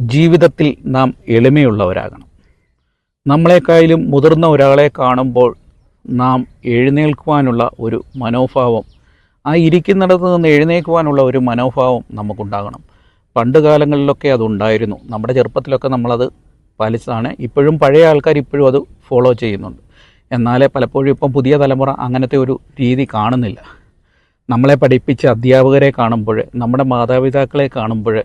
ജീവിതത്തിൽ നാം എളിമയുള്ളവരാകണം. നമ്മളെക്കാളും മുതിർന്ന ഒരാളെ കാണുമ്പോൾ നാം എഴുന്നേൽക്കുവാനുള്ള ഒരു മനോഭാവം ആ ഇരിക്കുന്നിടത്ത് നിന്ന് എഴുന്നേൽക്കുവാനുള്ള ഒരു മനോഭാവം നമുക്കുണ്ടാകണം. പണ്ട് കാലങ്ങളിലൊക്കെ അതുണ്ടായിരുന്നു. നമ്മുടെ ചെറുപ്പത്തിലൊക്കെ നമ്മളത് പാലിച്ചതാണ്. ഇപ്പോഴും പഴയ ആൾക്കാർ ഇപ്പോഴും അത് ഫോളോ ചെയ്യുന്നുണ്ട്. എന്നാലേ പലപ്പോഴും ഇപ്പം പുതിയ തലമുറ അങ്ങനത്തെ ഒരു രീതി കാണുന്നില്ല. നമ്മളെ പഠിപ്പിച്ച അധ്യാപകരെ കാണുമ്പോൾ നമ്മുടെ മാതാപിതാക്കളെ കാണുമ്പോൾ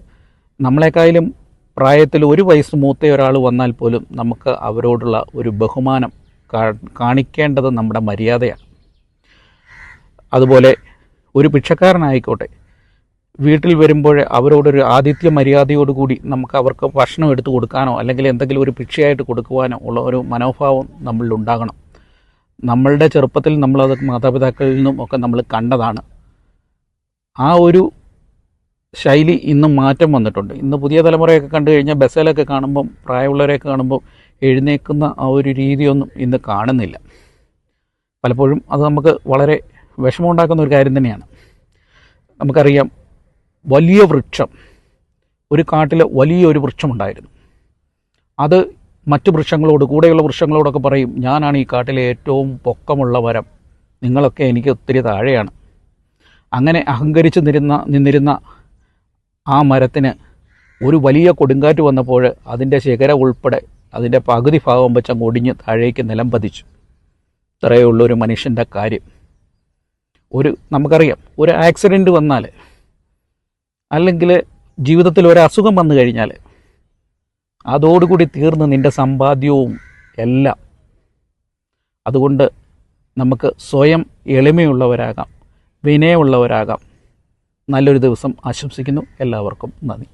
നമ്മളെക്കാളും പ്രായത്തിൽ ഒരു വയസ്സ് മൂത്ത ഒരാൾ വന്നാൽ പോലും നമുക്ക് അവരോടുള്ള ഒരു ബഹുമാനം കാണിക്കേണ്ടത് നമ്മുടെ മര്യാദയാണ്. അതുപോലെ ഒരു ഭിക്ഷക്കാരനായിക്കോട്ടെ വീട്ടിൽ വരുമ്പോൾ അവരോടൊരു ആതിഥ്യ മര്യാദയോടുകൂടി നമുക്ക് അവർക്ക് ഭക്ഷണം എടുത്തു കൊടുക്കാനോ അല്ലെങ്കിൽ എന്തെങ്കിലും ഒരു ഭിക്ഷയായിട്ട് കൊടുക്കുവാനോ ഉള്ള ഒരു മനോഭാവം നമ്മളിൽ ഉണ്ടാകണം. നമ്മളുടെ ചെറുപ്പത്തിൽ നമ്മളത് മാതാപിതാക്കളിൽ നിന്നും ഒക്കെ നമ്മൾ കണ്ടതാണ്. ആ ഒരു ശൈലി ഇന്നും മാറ്റം വന്നിട്ടുണ്ട്. ഇന്ന് പുതിയ തലമുറയൊക്കെ കണ്ടു കഴിഞ്ഞാൽ ബസ്സിലൊക്കെ കാണുമ്പം പ്രായമുള്ളവരെയൊക്കെ കാണുമ്പോൾ എഴുന്നേക്കുന്ന ആ ഒരു രീതിയൊന്നും ഇന്ന് കാണുന്നില്ല. പലപ്പോഴും അത് നമുക്ക് വളരെ വിഷമമുണ്ടാക്കുന്ന ഒരു കാര്യം തന്നെയാണ്. നമുക്കറിയാം വലിയ വൃക്ഷം ഒരു കാട്ടിൽ വലിയൊരു വൃക്ഷമുണ്ടായിരുന്നു. അത് മറ്റു വൃക്ഷങ്ങളോട് കൂടെയുള്ള വൃക്ഷങ്ങളോടൊക്കെ പറയും ഞാനാണ് ഈ കാട്ടിലെ ഏറ്റവും പൊക്കമുള്ള വരം നിങ്ങളൊക്കെ എനിക്ക് ഒത്തിരി താഴെയാണ്. അങ്ങനെ അഹങ്കരിച്ച് നിരുന്ന നിന്നിരുന്ന ആ മരത്തിന് ഒരു വലിയ കൊടുങ്കാറ്റ് വന്നപ്പോൾ അതിന്റെ ശിഖര ഉൾപ്പെടെ അതിന്റെ പകുതി ഭാഗം വെച്ച ഒടിഞ്ഞ് താഴേക്ക് നിലം പതിച്ചു. ഇത്രയേ ഉള്ളൂ ഒരു മനുഷ്യന്റെ കാര്യം. ഒരു നമുക്കറിയാം ഒരു ആക്സിഡന്റ് വന്നാൽ അല്ലെങ്കിൽ ജീവിതത്തിൽ ഒരു അസുഖം വന്നു കഴിഞ്ഞാൽ അതോടുകൂടി തീർന്ന് നിന്റെ സമ്പാദ്യവും എല്ലാം. അതുകൊണ്ട് നമുക്ക് സ്വയം എളിമയുള്ളവരാകാം വിനയമുള്ളവരാകാം നല്ലൊരു ദിവസം ആശംസിക്കുന്നു. എല്ലാവർക്കും നന്ദി.